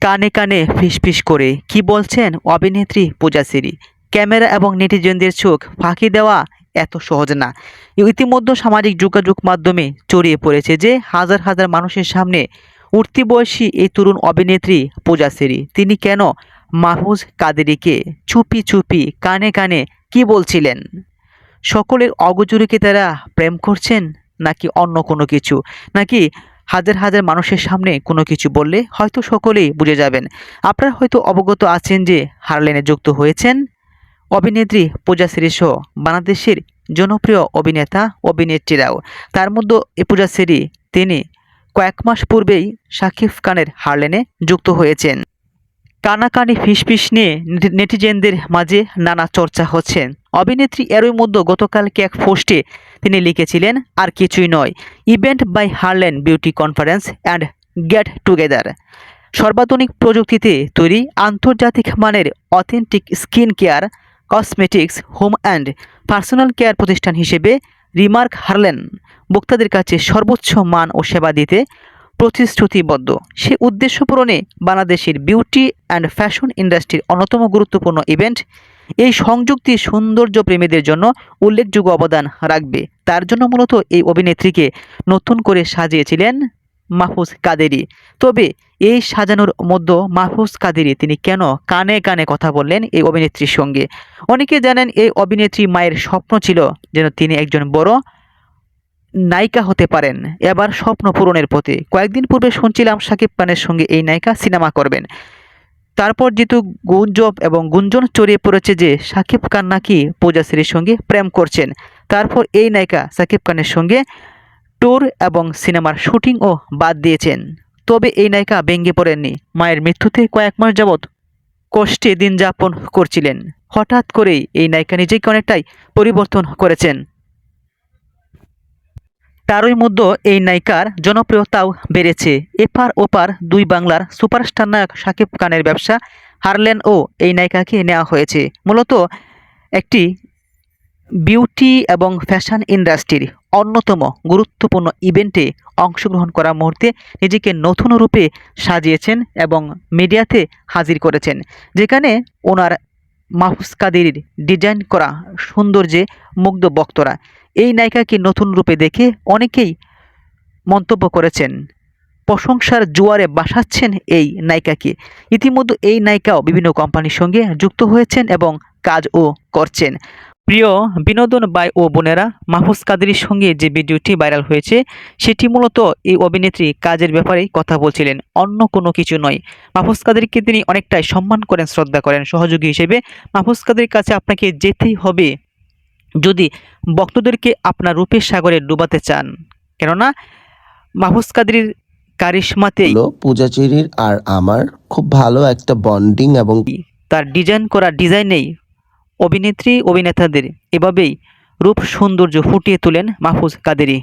কানে কানে ফিসফিস করে কি বলছেন অভিনেত্রী পূজা পূজাশ্রী ক্যামেরা এবং নেটিজনদের চোখ ফাঁকি দেওয়া এত সহজ না। ইতিমধ্যে সামাজিক যোগাযোগ মাধ্যমে ছড়িয়ে পড়েছে যে হাজার হাজার মানুষের সামনে উঠতি বয়সী এই তরুণ অভিনেত্রী পূজা পূজাশ্রী তিনি কেন মাহফুজ কাদেরিকে চুপি চুপি কানে কানে কি বলছিলেন? সকলের অগজুরিকে তারা প্রেম করছেন নাকি অন্য কোনো কিছু? নাকি হাজার হাজার মানুষের সামনে কোনো কিছু বললে হয়তো সকলেই বুঝে যাবেন। আপনারা হয়তো অবগত আছেন যে হারলেনে যুক্ত হয়েছেন অভিনেত্রী পূজাশ্রী সহ বাংলাদেশের জনপ্রিয় অভিনেতা অভিনেত্রীরাও। তার মধ্যে এ পূজা পূজাশ্রী তিনি কয়েক মাস পূর্বেই শাকিব খানের হারলেনে যুক্ত হয়েছেন। কানাকানি ফিসফিস নিয়ে নেটিজেনদের মাঝে নানা চর্চা হচ্ছে। অভিনেত্রী এরই মধ্যে গতকালকে এক পোস্টে তিনি লিখেছিলেন, আর কিছুই নয়, event by Herlan beauty conference and get together. সর্বাধুনিক প্রযুক্তিতে তৈরি আন্তর্জাতিক মানের authentic skin care, cosmetics, home and personal care প্রতিষ্ঠান হিসেবে রিমার্ক হারলেন। ভোক্তাদের কাছে সর্বোচ্চ মান ও সেবা দিতে প্রতিশ্রুতিবদ্ধ। সে উদ্দেশ্য পূরণে বাংলাদেশের বিউটি অ্যান্ড ফ্যাশন ইন্ডাস্ট্রির অন্যতম গুরুত্বপূর্ণ ইভেন্ট এই সংযুক্তি সৌন্দর্য প্রেমীদের জন্য উল্লেখযোগ্য অবদান রাখবে। তার জন্য মূলত এই অভিনেত্রীকে নতুন করে সাজিয়েছিলেন মাহফুজ কাদেরি। তবে এই সাজানোর মধ্যে মাহফুজ কাদেরি তিনি কেন কানে কানে কথা বললেন এই অভিনেত্রীর সঙ্গে? অনেকে জানেন এই অভিনেত্রী মায়ের স্বপ্ন ছিল যেন তিনি একজন বড় নায়িকা হতে পারেন। এবার স্বপ্ন পূরণের পথে। কয়েকদিন পূর্বে শুনছিলাম সাকিব খানের সঙ্গে এই নায়িকা সিনেমা করবেন। তারপর যেহেতু গুঞ্জব এবং গুঞ্জন চড়িয়ে পড়েছে যে সাকিব খান নাকি পূজাশ্রীর সঙ্গে প্রেম করছেন। তারপর এই নায়িকা সাকিব খানের সঙ্গে ট্যুর এবং সিনেমার শুটিংও বাদ দিয়েছেন। তবে এই নায়িকা ভেঙে পড়েননি। মায়ের মৃত্যুতে কয়েক মাস যাবৎ কষ্টে দিন যাপন করছিলেন। হঠাৎ করেই এই নায়িকা নিজেকে অনেকটাই পরিবর্তন করেছেন। তারই মধ্যে এই নায়িকার জনপ্রিয়তাও বেড়েছে। এপার ওপার দুই বাংলার সুপারস্টার নায়ক শাকিব খানের ব্যবসা হারলেন ও এই নায়িকাকে নেওয়া হয়েছে। মূলত একটি বিউটি এবং ফ্যাশন ইন্ডাস্ট্রির অন্যতম গুরুত্বপূর্ণ ইভেন্টে অংশগ্রহণ করার মুহূর্তে নিজেকে নতুন রূপে সাজিয়েছেন এবং মিডিয়াতে হাজির করেছেন, যেখানে ওনার মাহফুজ কাদির ডিজাইন করা সৌন্দর্যে মুগ্ধ বক্তরা এই নায়িকাকে নতুন রূপে দেখে অনেকেই মন্তব্য করেছেন, প্রশংসার জোয়ারে বাসাচ্ছেন এই নায়িকাকে। ইতিমধ্যে এই নায়িকাও বিভিন্ন কোম্পানির সঙ্গে যুক্ত হয়েছেন এবং কাজও করছেন। প্রিয় বিনোদন বাই ও বোনেরা, মাহফুজ কাদেরির সঙ্গে যে ভিডিওটি ভাইরাল হয়েছে, সেটি মূলত এই অভিনেত্রী কাজের ব্যাপারে কথা বলছিলেন, অন্য কোনো কিছু নয়। মাহফুজ কাদেরকে তিনি অনেকটাই সম্মান করেন, শ্রদ্ধা করেন। সহযোগী হিসেবে মাহফুজ কাদের কাছে আপনাকে যেতেই হবে। যদি ভক্তদেরকে আপনার রূপের সাগরে ডুবাতে চান। কেননা মাহফুজ কাদির কারিশমাতেই হলো পূজাচেরির আর আমার খুব ভালো একটা বন্ডিং এবং তার ডিজাইন করা ডিজাইনেই অভিনেত্রী অভিনেতাদের এভাবেই রূপ সৌন্দর্য ফুটিয়ে তোলেন মাহফুজ কাদেরি